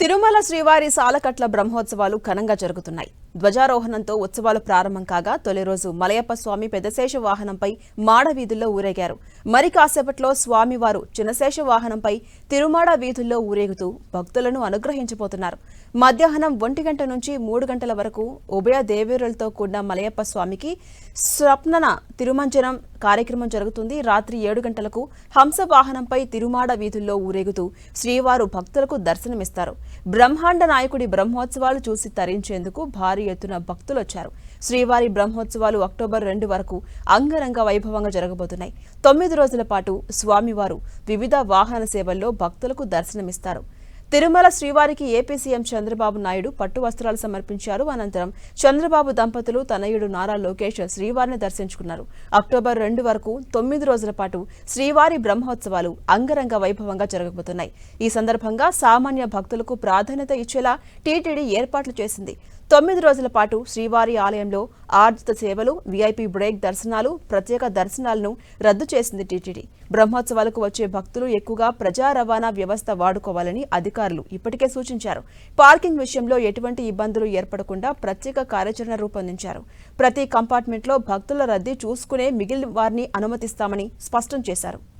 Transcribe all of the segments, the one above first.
తిరుమల శ్రీవారి సాలకట్ల బ్రహ్మోత్సవాలు ఘనంగా జరుగుతున్నాయి. ధ్వజారోహణంతో ఉత్సవాలు ప్రారంభం కాగా తొలి రోజు మలయప్ప స్వామి పెద్దశేష వాహనంపై మాడ వీధుల్లో ఊరేగారు. మరి కాసేపట్లో స్వామివారు చిన్నశేష వాహనంపై తిరుమాడ వీధుల్లో ఊరేగుతూ భక్తులను అనుగ్రహించబోతున్నారు. మధ్యాహ్నం ఒంటి గంట నుంచి మూడు గంటల వరకు ఉభయ దేవేరులతో కూడిన మలయప్ప స్వామికి స్వప్నన తిరుమంజనం కార్యక్రమం జరుగుతుంది. రాత్రి ఏడు గంటలకు హంస వాహనంపై తిరుమాడ వీధుల్లో ఊరేగుతూ శ్రీవారు భక్తులకు దర్శనమిస్తారు. బ్రహ్మాండ నాయకుడి బ్రహ్మోత్సవాలు చూసి తరించేందుకు భారీ ఎత్తున భక్తులు వచ్చారు శ్రీవారి బ్రహ్మోత్సవాలు అక్టోబర్ రెండు వరకు అంగరంగ వైభవంగా జరగబోతున్నాయి. తొమ్మిది రోజుల పాటు స్వామివారు వివిధ వాహన సేవల్లో భక్తులకు దర్శనమిస్తారు. తిరుమల శ్రీవారికి ఏపీ సీఎం చంద్రబాబు నాయుడు పట్టు వస్త్రాలు సమర్పించారు. అనంతరం చంద్రబాబు దంపతులు తనయుడు నారా లోకేష్ శ్రీవారిని దర్శించుకున్నారు. అక్టోబర్ రెండు వరకు తొమ్మిది రోజుల పాటు శ్రీవారి బ్రహ్మోత్సవాలు అంగరంగ వైభవంగా జరగబోతున్నాయి. ఈ సందర్భంగా సామాన్య భక్తులకు ప్రాధాన్యత ఇచ్చేలా టీటీడీ ఏర్పాట్లు చేసింది. తొమ్మిది రోజుల పాటు శ్రీవారి ఆలయంలో ఆర్జిత సేవలు వీఐపీ బ్రేక్ దర్శనాలు ప్రత్యేక దర్శనాలను రద్దు చేసింది టీటీడీ. బ్రహ్మోత్సవాలకు వచ్చే భక్తులు ఎక్కువగా ప్రజా రవాణా వ్యవస్థ వాడుకోవాలని అధికారులు ఇప్పటికే సూచించారు. పార్కింగ్ విషయంలో ఎటువంటి ఇబ్బందులు ఏర్పడకుండా ప్రత్యేక కార్యాచరణ రూపొందించారు. ప్రతి కంపార్ట్మెంట్లో భక్తుల రద్దీ చూసుకునే మిగిలిన వారిని అనుమతిస్తామని స్పష్టం చేశారు.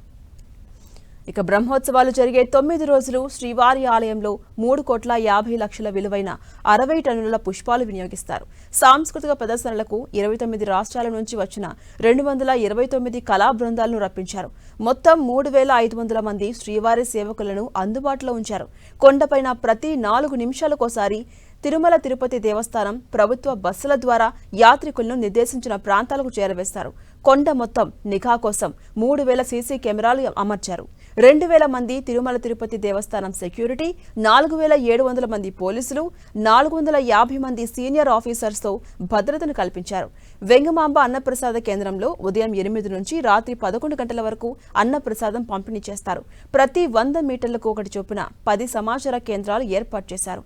ఇక బ్రహ్మోత్సవాలు జరిగే తొమ్మిది రోజులు శ్రీవారి ఆలయంలో మూడు కోట్ల యాభై లక్షల విలువైన అరవై టన్నుల పుష్పాలు వినియోగిస్తారు. సాంస్కృతిక ప్రదర్శనలకు ఇరవై తొమ్మిది రాష్ట్రాల నుంచి వచ్చిన రెండు వందల ఇరవై తొమ్మిది కళా బృందాలను రప్పించారు. మొత్తం మూడు వేల ఐదు వందల మంది శ్రీవారి సేవకులను అందుబాటులో ఉంచారు. కొండపైన ప్రతి నాలుగు నిమిషాలకోసారి తిరుమల తిరుపతి దేవస్థానం ప్రభుత్వ బస్సుల ద్వారా యాత్రికులను నిర్దేశించిన ప్రాంతాలకు చేరవేస్తారు. కొండ మొత్తం నిఘా కోసం మూడు వేల సీసీ కెమెరాలు అమర్చారు. రెండు వేల మంది తిరుమల తిరుపతి దేవస్థానం సెక్యూరిటీ నాలుగు వేల ఏడు వందల మంది పోలీసులు నాలుగు వందల యాభై మంది సీనియర్ ఆఫీసర్స్తో భద్రతను కల్పించారు. వెంగమాంబ అన్నప్రసాద కేంద్రంలో ఉదయం ఎనిమిది నుంచి రాత్రి పదకొండు గంటల వరకు అన్నప్రసాదం పంపిణీ చేస్తారు. ప్రతి వంద మీటర్లకు ఒకటి చొప్పున పది సమాచార కేంద్రాలు ఏర్పాటు చేశారు.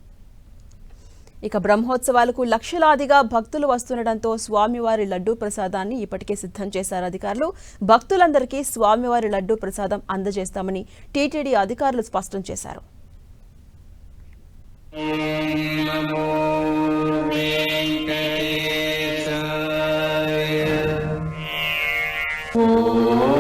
ఇక బ్రహ్మోత్సవాలకు లక్షలాదిగా భక్తులు వస్తుండటంతో స్వామివారి లడ్డూ ప్రసాదాన్ని ఇప్పటికే సిద్ధం చేశారు అధికారులు. భక్తులందరికీ స్వామివారి లడ్డూ ప్రసాదం అందజేస్తామని టీటీడీ అధికారులు స్పష్టం చేశారు. Oh